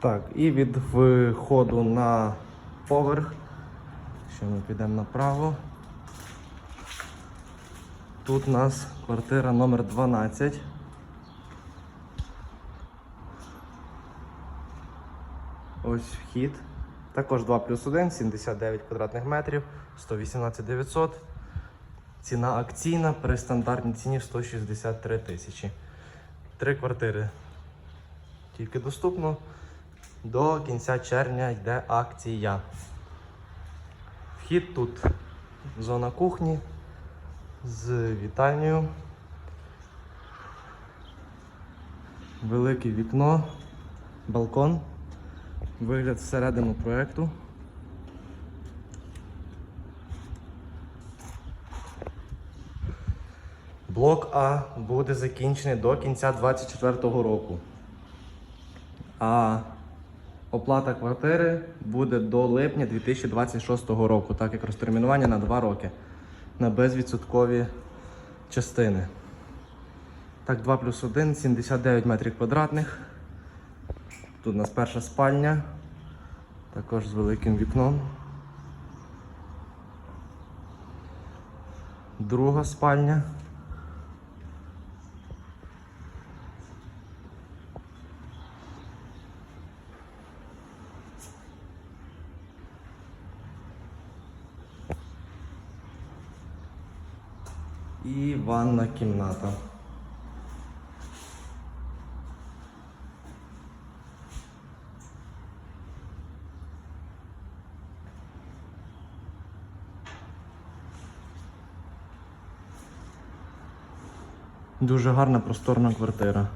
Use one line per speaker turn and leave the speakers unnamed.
Так, і від входу на поверх. Ще ми підемо направо. Тут у нас квартира номер 12. Ось вхід. Також 2 плюс 1, 79 квадратних метрів, 118 900. Ціна акційна при стандартній ціні 163 тисячі. Три квартири тільки доступно. До кінця червня йде акція. Вхід тут зона кухні з вітальнею. Велике вікно, балкон. Вигляд всередину проєкту. Блок А буде закінчений до кінця 2024 року. А оплата квартири буде до липня 2026 року, так як розтермінування на 2 роки на безвідсоткові частини. Так, 2 плюс 1, 79 метрів квадратних. Тут у нас перша спальня, також з великим вікном. Друга спальня. І ванна кімната. Дуже гарна просторна квартира.